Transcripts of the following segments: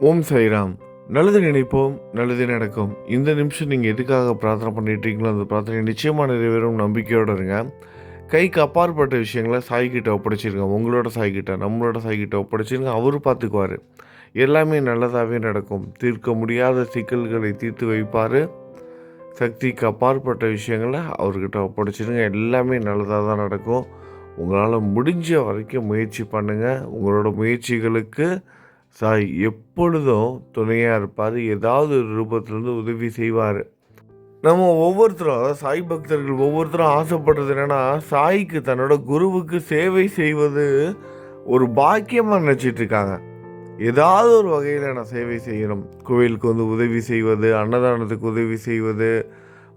ஓம் சைராம் நல்லது நினைப்போம் நல்லது நடக்கும். இந்த நிமிஷம் நீங்கள் எதுக்காக பிரார்த்தனை பண்ணிட்டு அந்த பிரார்த்தனை நிச்சயமாக நிறைவேறும் நம்பிக்கையோடு இருங்க. கைக்கு அப்பாற்பட்ட விஷயங்களை சாய்கிட்ட ஒப்படைச்சிருங்க. உங்களோட சாய்கிட்ட நம்மளோட சாய்கிட்ட ஒப்படைச்சிருங்க. அவர் பார்த்துக்குவார். எல்லாமே நல்லதாகவே நடக்கும். தீர்க்க முடியாத சிக்கல்களை தீர்த்து வைப்பார். சக்திக்கு அப்பாற்பட்ட விஷயங்களை அவர்கிட்ட ஒப்படைச்சிருங்க. எல்லாமே நல்லதாக தான் நடக்கும். உங்களால் முடிஞ்ச வரைக்கும் முயற்சி பண்ணுங்கள் உங்களோட முயற்சிகளுக்கு சாய் எப்பொழுதும் துணையாக இருப்பார் ஏதாவது ஒரு ரூபத்திலேருந்து உதவி செய்வார். நம்ம ஒவ்வொருத்தரும் அதாவது சாய் பக்தர்கள் ஒவ்வொருத்தரும் ஆசைப்படுறது என்னென்னா சாய்க்கு தன்னோட குருவுக்கு சேவை செய்வது ஒரு பாக்கியமாக நினச்சிட்டு இருக்காங்க. ஏதாவது ஒரு வகையில் நான் சேவை செய்யணும். கோவிலுக்கு வந்து உதவி செய்வது அன்னதானத்துக்கு உதவி செய்வது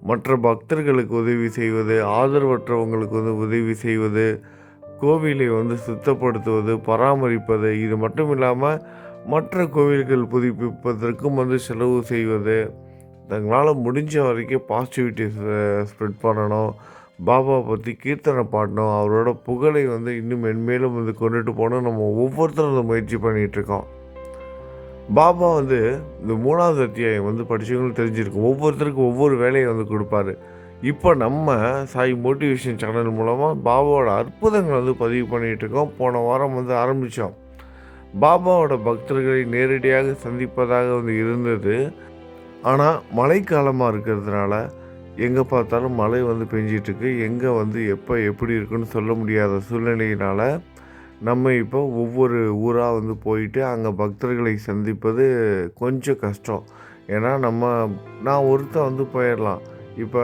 மற்ற பக்தர்களுக்கு உதவி செய்வது ஆதரவற்றவங்களுக்கு வந்து உதவி செய்வது கோவிலை வந்து சுத்தப்படுத்துவது பராமரிப்பது இது மட்டும் இல்லாமல் மற்ற கோவில்கள் புதுப்பிப்பதற்கும் வந்து செலவு செய்வது தங்களால் முடிஞ்ச வரைக்கும் பாசிட்டிவிட்டி ஸ்ப்ரெட் பண்ணணும். பாபா பற்றி கீர்த்தனை பாடணும். அவரோட புகழை வந்து இன்னும் மென்மேலும் வந்து கொண்டுட்டு போகணும் நம்ம ஒவ்வொருத்தரும் அந்த முயற்சி பண்ணிகிட்ருக்கோம் பாபா வந்து இந்த மூணாவது அத்தியாயம் வந்து படித்தவங்களும் தெரிஞ்சிருக்கும். ஒவ்வொருத்தருக்கும் ஒவ்வொரு வேலையை வந்து கொடுப்பாரு. இப்போ நம்ம சாய் மோட்டிவேஷன் சேனல் மூலமாக பாபாவோட அற்புதங்களை வந்து பதிவு பண்ணிகிட்டு இருக்கோம். போன வாரம் வந்து ஆரம்பித்தோம் பாபாவோட பக்தர்களை நேரடியாக சந்திப்பதாக வந்து இருந்தது. ஆனால் மழைக்காலமாக இருக்கிறதுனால எங்கே பார்த்தாலும் மழை வந்து பெஞ்சிட்ருக்கு எங்கே வந்து எப்போ எப்படி இருக்குன்னு சொல்ல முடியாத சூழ்நிலையினால் நம்ம இப்போ ஒவ்வொரு ஊராக வந்து போயிட்டு அங்கே பக்தர்களை சந்திப்பது கொஞ்சம் கஷ்டம். ஏன்னா நம்ம நான் ஒருத்தன் வந்து போயிடலாம். இப்போ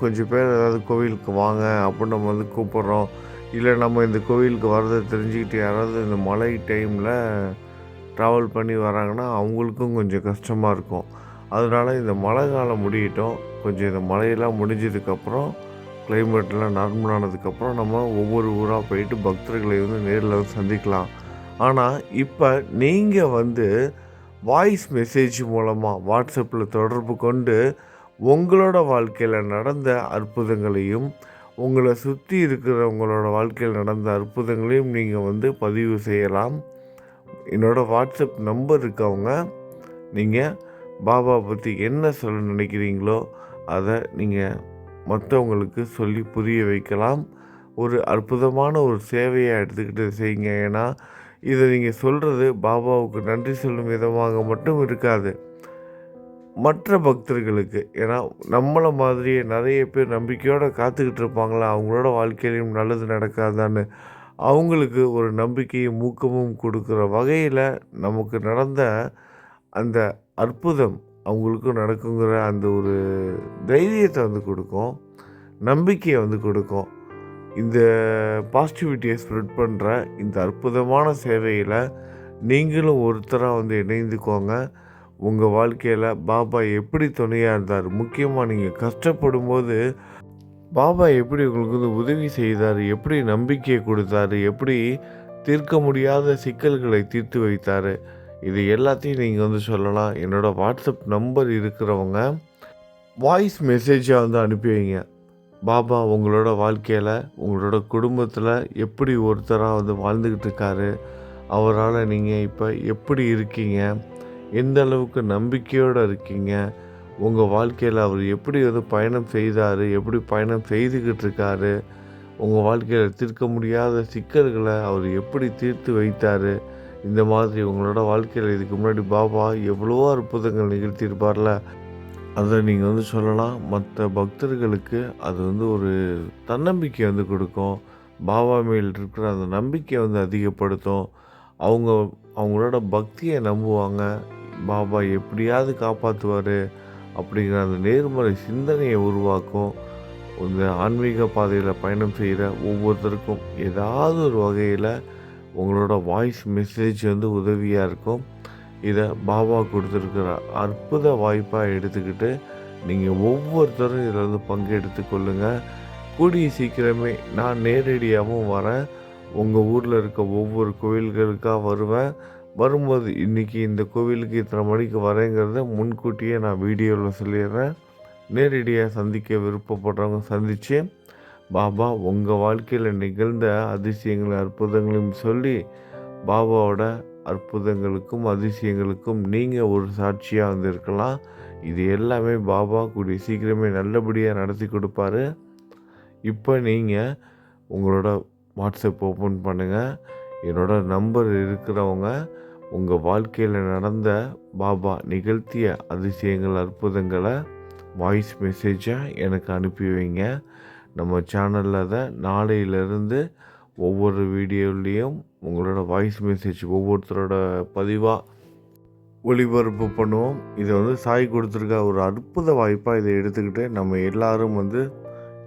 கொஞ்சம் பேர் ஏதாவது கோவிலுக்கு வாங்க அப்படின்னு நம்ம வந்து கூப்பிட்றோம். இல்லை நம்ம இந்த கோவிலுக்கு வரதை தெரிஞ்சுக்கிட்டு யாராவது இந்த மழை டைமில் ட்ராவல் பண்ணி வராங்கன்னா அவங்களுக்கும் கொஞ்சம் கஷ்டமாக இருக்கும். அதனால் இந்த மழை காலம் முடியட்டும். கொஞ்சம் இந்த மழையெல்லாம் முடிஞ்சதுக்கப்புறம் கிளைமேட்லாம் நார்மலானதுக்கப்புறம் நம்ம ஒவ்வொரு ஊராக போயிட்டு பக்தர்களை வந்து நேரில் வந்து சந்திக்கலாம். ஆனால் இப்போ நீங்கள் வந்து வாய்ஸ் மெசேஜ் மூலமாக வாட்ஸ்அப்பில் தொடர்பு கொண்டு உங்களோட வாழ்க்கையில் நடந்த அற்புதங்களையும் உங்களை சுற்றி இருக்கிறவங்களோட வாழ்க்கையில் நடந்த அற்புதங்களையும் நீங்கள் வந்து பதிவு செய்யலாம். என்னோடய வாட்ஸ்அப் நம்பர் இருக்கவங்க நீங்கள் பாபா பற்றி என்ன சொல்ல நினைக்கிறீங்களோ அதை நீங்கள் மற்றவங்களுக்கு சொல்லி புரிய வைக்கலாம். ஒரு அற்புதமான ஒரு சேவையை எடுத்துக்கிட்டு செய்யுங்க. ஏன்னா இதை நீங்கள் சொல்கிறது பாபாவுக்கு நன்றி சொல்லும் விதமாக மட்டும் இருக்காது. மற்ற பக்தர்களுக்கு ஏன்னா நம்மளை மாதிரியே நிறைய பேர் நம்பிக்கையோடு காத்துக்கிட்டு இருப்பாங்களா? அவங்களோட வாழ்க்கையிலையும் நல்லது நடக்காதான்னு அவங்களுக்கு ஒரு நம்பிக்கையும் ஊக்கமும் கொடுக்குற வகையில் நமக்கு நடந்த அந்த அற்புதம் அவங்களுக்கும் நடக்குங்கிற அந்த ஒரு தைரியத்தை வந்து கொடுக்கும் நம்பிக்கையை வந்து கொடுக்கும். இந்த பாசிட்டிவிட்டியை ஸ்ப்ரெட் பண்ணுற இந்த அற்புதமான சேவையில் நீங்களும் ஒருத்தராக வந்து இணைந்துக்கோங்க. உங்கள் வாழ்க்கையில் பாபா எப்படி துணையாக இருந்தார்? முக்கியமாக நீங்கள் கஷ்டப்படும் போது பாபா எப்படி உங்களுக்கு வந்து உதவி செய்தார்? எப்படி நம்பிக்கையை கொடுத்தாரு? எப்படி தீர்க்க முடியாத சிக்கல்களை தீர்த்து வைத்தார்? இது எல்லாத்தையும் நீங்கள் வந்து சொல்லலாம். என்னோடய வாட்ஸ்அப் நம்பர் இருக்கிறவங்க வாய்ஸ் மெசேஜாக வந்து அனுப்பி வைங்க. பாபா உங்களோட வாழ்க்கையில் உங்களோட குடும்பத்தில் எப்படி ஒருத்தராக வந்து வாழ்ந்துக்கிட்டு இருக்காரு? அவரால் நீங்கள் இப்போ எப்படி இருக்கீங்க? எந்த அளவுக்கு நம்பிக்கையோடு இருக்கீங்க? உங்கள் வாழ்க்கையில் அவர் எப்படி வந்து பயணம் செய்தார்? எப்படி பயணம் செய்துக்கிட்டு இருக்காரு? உங்கள் வாழ்க்கையில் தீர்க்க முடியாத சிக்கல்களை அவர் எப்படி தீர்த்து வைத்தார்? இந்த மாதிரி உங்களோட வாழ்க்கையில் இதுக்கு முன்னாடி பாபா எவ்வளவோ அற்புதங்கள் நிகழ்த்தியிருப்பார்ல. அதை நீங்கள் வந்து சொல்லலாம். மற்ற பக்தர்களுக்கு அது வந்து ஒரு தன்னம்பிக்கை வந்து கொடுக்கும். பாபா மேல் இருக்கிற அந்த நம்பிக்கையை வந்து அதிகப்படுத்தும். அவங்க அவங்களோட பக்தியை நம்புவாங்க. பாபா எப்படியாவது காப்பாற்றுவார் அப்படிங்கிற அந்த நேர்மறை சிந்தனையை உருவாக்கும். இந்த ஆன்மீக பாதையில் பயணம் செய்கிற ஒவ்வொருத்தருக்கும் ஏதாவது ஒரு வகையில் உங்களோட வாய்ஸ் மெசேஜ் வந்து உதவியாக இருக்கும். இதை பாபா கொடுத்துருக்கிற அற்புத வாய்ப்பாக எடுத்துக்கிட்டு நீங்கள் ஒவ்வொருத்தரும் இதில் வந்து பங்கெடுத்து கொள்ளுங்கள் கூடிய சீக்கிரமே நான் நேரடியாகவும் வரேன். உங்கள் ஊரில் இருக்க ஒவ்வொரு கோவில்களுக்காக வருவேன். வரும்போது இன்றைக்கி இந்த கோவிலுக்கு இத்தனை மணிக்கு வரேங்கிறத முன்கூட்டியே நான் வீடியோவில் சொல்லிடுறேன். நேரடியாக சந்திக்க விருப்பப்படுறவங்க சந்தித்து பாபா உங்கள் வாழ்க்கையில் நிகழ்ந்த அதிசயங்களும் அற்புதங்களையும் சொல்லி பாபாவோட அற்புதங்களுக்கும் அதிசயங்களுக்கும் நீங்கள் ஒரு சாட்சியாக வந்து இருக்கலாம் இது எல்லாமே பாபா கூடிய சீக்கிரமே நல்லபடியாக நடத்தி கொடுப்பாரு. இப்போ நீங்கள் உங்களோட வாட்ஸ்அப் ஓப்பன் பண்ணுங்கள் என்னோட நம்பர் இருக்கிறவங்க உங்கள் வாழ்க்கையில் நடந்த பாபா நிகழ்த்திய அதிசயங்கள் அற்புதங்களை வாய்ஸ் மெசேஜாக எனக்கு அனுப்பி வைங்க. நம்ம சேனலில் தான் நாளையிலேருந்து ஒவ்வொரு வீடியோலேயும் உங்களோட வாய்ஸ் மெசேஜ் ஒவ்வொருத்தரோட பதிவாக ஒளிபரப்பு பண்ணுவோம். இதை வந்து சாய் கொடுத்துருக்க ஒரு அற்புத வாய்ப்பாக இதை எடுத்துக்கிட்டு நம்ம எல்லாரும் வந்து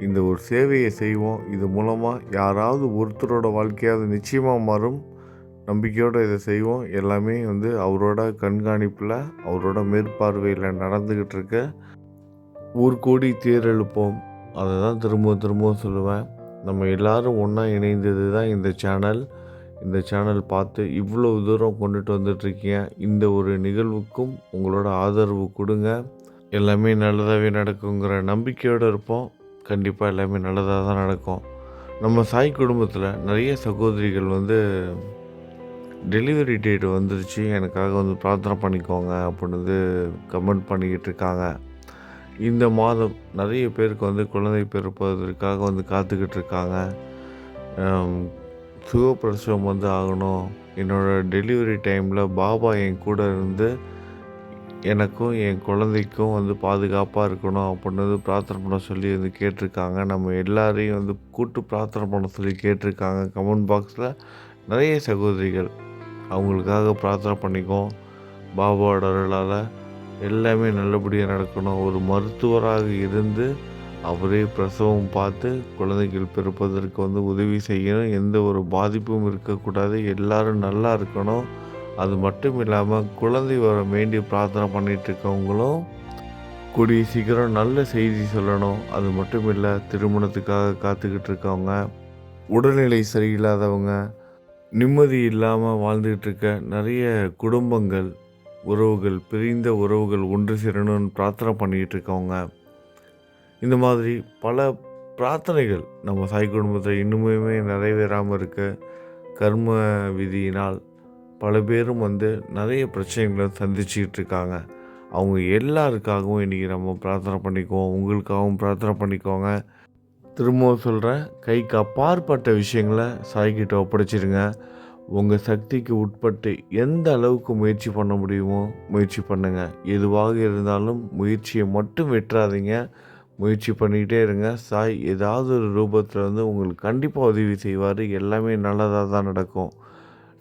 இந்த ஒரு சேவையை செய்வோம். இது மூலமாக யாராவது ஒருத்தரோட வாழ்க்கையாவது நிச்சயமாக மாறும். நம்பிக்கையோடு இதை செய்வோம். எல்லாமே வந்து அவரோட கண்காணிப்பில் அவரோட மேற்பார்வையில் நடந்துக்கிட்டு இருக்க ஊர்கூடி தேரெழுப்போம் அதை தான் திரும்ப திரும்பவும் சொல்லுவேன். நம்ம எல்லாரும் ஒன்றா இணைந்தது தான் இந்த சேனல். இந்த சேனல் பார்த்து இவ்வளோ தூரம் கொண்டுட்டு வந்துட்ருக்கீங்க இந்த ஒரு நிகழ்வுக்கும் உங்களோட ஆதரவு கொடுங்க. எல்லாமே நல்லதாகவே நடக்குங்கிற நம்பிக்கையோடு இருப்போம். கண்டிப்பாக எல்லாமே நல்லதாக தான் நடக்கும். நம்ம சாய் குடும்பத்தில் நிறைய சகோதரிகள் வந்து டெலிவரி டேட் வந்துருச்சு. எனக்காக வந்து பிரார்த்தனை பண்ணிக்கோங்க அப்படின்னு வந்து கமெண்ட் பண்ணிக்கிட்டு இருக்காங்க. இந்த மாதம் நிறைய பேருக்கு வந்து குழந்தை பிறப்பதற்காக வந்து காத்துக்கிட்டு இருக்காங்க. சுகப்பிரசவம் வந்து ஆகணும். என்னோடய டெலிவரி டைமில் பாபா என் கூட இருந்து எனக்கும் என் குழந்தைக்கும் வந்து பாதுகாப்பாக இருக்கணும் அப்படின்னு வந்து பிரார்த்தனை பண்ண சொல்லி வந்து கேட்டிருக்காங்க. நம்ம எல்லாரையும் வந்து கூட்டு பிரார்த்தனை பண்ண சொல்லி கேட்டிருக்காங்க. கமெண்ட் பாக்ஸில் நிறைய சகோதரிகள். அவங்களுக்காக பிரார்த்தனை பண்ணிக்கோம் பாபாவோட அருளால் எல்லாமே நல்லபடியாக நடக்கணும். ஒரு மருத்துவராக இருந்து அவரே பிரசவம் பார்த்து குழந்தைகள் பிறப்பதற்கு வந்து உதவி செய்யணும். எந்த ஒரு பாதிப்பும் இருக்கக்கூடாது. எல்லாரும் நல்லா இருக்கணும். அது மட்டும் இல்லாமல் குழந்தை வர வேண்டி பிரார்த்தனை பண்ணிகிட்டு இருக்கவங்களும் கூடிய சீக்கிரம் நல்ல செய்தி சொல்லணும். அது மட்டும் இல்லை திருமணத்துக்காக காத்துக்கிட்டு இருக்கவங்க உடல்நிலை சரியில்லாதவங்க நிம்மதி இல்லாமல் வாழ்ந்துக்கிட்டு இருக்க நிறைய குடும்பங்கள் உறவுகள் பிரிந்த உறவுகள் ஒன்று சேரணும்னு பிரார்த்தனை பண்ணிக்கிட்டு இருக்கவங்க இந்த மாதிரி பல பிரார்த்தனைகள் நம்ம சாய் குடும்பத்தில் இன்னுமே நிறைவேறாமல் இருக்க. கர்ம விதியினால் பல பேரும் வந்து நிறைய பிரச்சனைகளை சந்திச்சுக்கிட்டு இருக்காங்க அவங்க எல்லாருக்காகவும் இன்றைக்கி நம்ம பிரார்த்தனை பண்ணிக்குவோம். உங்களுக்காகவும் பிரார்த்தனை பண்ணிக்கோங்க. திரும்பவும் சொல்கிறேன் கைக்கு அப்பாற்பட்ட விஷயங்களை சாய்கிட்ட ஒப்படைச்சிடுங்க உங்கள் சக்திக்கு உட்பட்டு எந்த அளவுக்கு முயற்சி பண்ண முடியுமோ முயற்சி பண்ணுங்கள் எதுவாக இருந்தாலும் முயற்சியை மட்டும் விட்டுறாதீங்க முயற்சி பண்ணிக்கிட்டே இருங்க. சாய் ஏதாவது ஒரு ரூபத்தில் வந்து உங்களுக்கு கண்டிப்பாக உதவி செய்வார். எல்லாமே நல்லதாக தான் நடக்கும்.